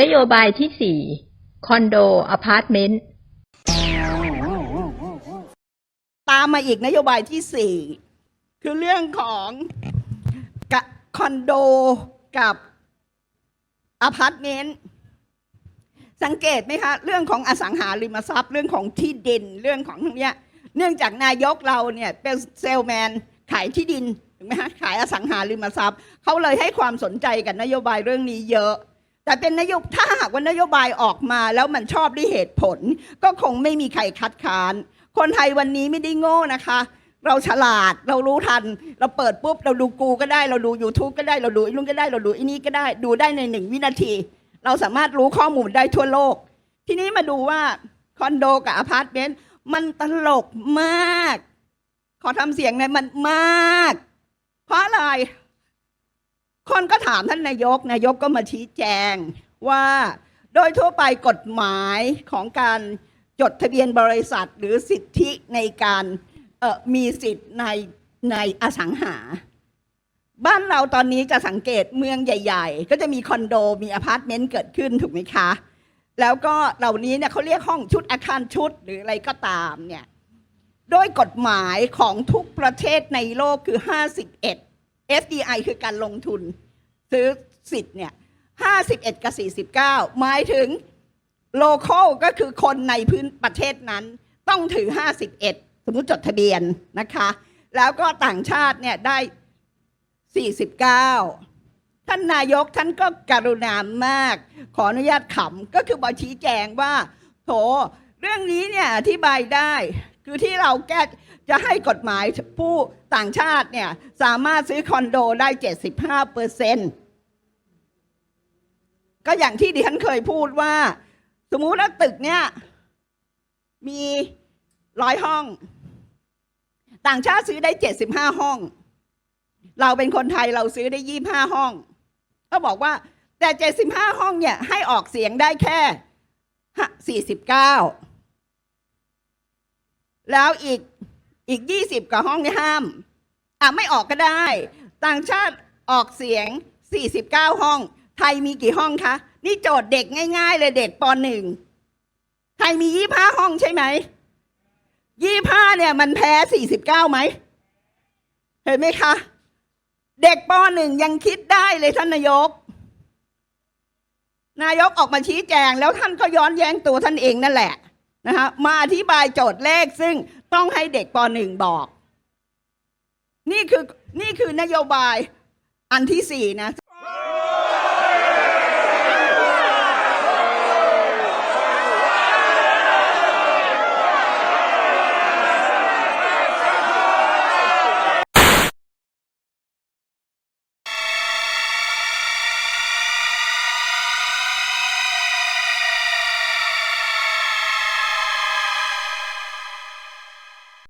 นโยบายที่สี่คอนโดอพาร์ตเมนต์ตามมาอีกนโยบายที่สี่คือเรื่องของกะคอนโดกับอพาร์ตเมนต์สังเกตไหมคะ เรื่องของอสังหาริมทรัพย์ เรื่องของที่ดินเรื่องของทั้งเนี้ยเนื่องจากนายกเราเนี่ยเป็นเซลแมนขายที่ดินถูกไหมฮะขายอสังหาริมทรัพย์เขาเลยให้ความสนใจกับนโยบายเรื่องนี้เยอะ แต่เป็นนโยบถ้าหากว่านโยบายออกมาแล้วมันชอบด้วยเหตุผล ก็คงไม่มีใครคัดค้าน คนไทยวันนี้ไม่ได้โง่นะคะ เราฉลาดเรารู้ทัน เราเปิดปุ๊บ เราดูกูก็ได้ เราดู YouTube ก็ได้เราดูอ้นู่นก็ได้เราดูอ้นี่ก็ได้ ดูได้ในหนึ่งวินาที เราสามารถรู้ข้อมูลได้ทั่วโลก ทีนี้มาดูว่าคอนโดกับอพาร์ตเมนต์มันตลกมาก ขอทำเสียงหน่อยมันมาก เพราะอะไร คนก็ถามท่านนายก นายกก็มาชี้แจงว่าโดยทั่วไปกฎหมายของการจดทะเบียนบริษัทหรือสิทธิในการมีสิทธิ์ในในอสังหา บ้านเราตอนนี้จะสังเกตเมืองใหญ่ ๆ ก็จะมีคอนโดมีอพาร์ตเมนต์เกิดขึ้นถูกไหมคะ แล้วก็เหล่านี้เนี่ยเขาเรียกห้องชุดอาคารชุดหรืออะไรก็ตามเนี่ยโดยกฎหมายของทุกประเทศในโลกคือ 51 FDI คือการลงทุน ซื้อสิทธิ์เนี่ย51กับ49หมายถึง local ก็คือคนในพื้นประเทศนั้น ต้องถือ51สมมุติจดทะเบียนนะคะ แล้วก็ต่างชาติเนี่ยได้49ท่านนายกท่านก็กรุณามาก ขออนุญาตขำก็คือบอกชี้แจงว่า โถ เรื่องนี้เนี่ยอธิบายได้ คือที่เราแก้จะให้กฎหมายผู้ต่างชาติเนี่ยสามารถซื้อคอนโดได้ 75เปอร์เซ็นก็อย่างที่ดิฉันเคยพูดว่า สมมุติว่าตึกเนี่ย มีร้อยห้อง ต่างชาติซื้อได้ 75 ห้อง เราเป็นคนไทยเราซื้อได้ 25 ห้อง ก็บอกว่าแต่ 75 ห้องเนี่ยให้ออกเสียงได้แค่ 49 แล้วอีกอีก20กว่าห้องนี่ห้ามอะไม่ออกก็ได้ ต่างชาติออกเสียง 49 ห้อง ไทยมีกี่ห้องคะ นี่โจทย์เด็กง่าย ๆ เลยเด็กปหนึ่งไทยมี25ห้องใช่ไหม25เนี่ยมันแพ้ 49ไหมเห็นไหมคะ เด็กปหนึ่งยังคิดได้เลยท่านนายก นายกออกมาชี้แจง แล้วท่านก็ย้อนแย้งตัวท่านเองนั่นแหละ นะคะมาอธิบายโจทย์เลขซึ่งต้องให้เด็กป .1 บอก นี่คือนี่คือนโยบายอันที่สี่นะ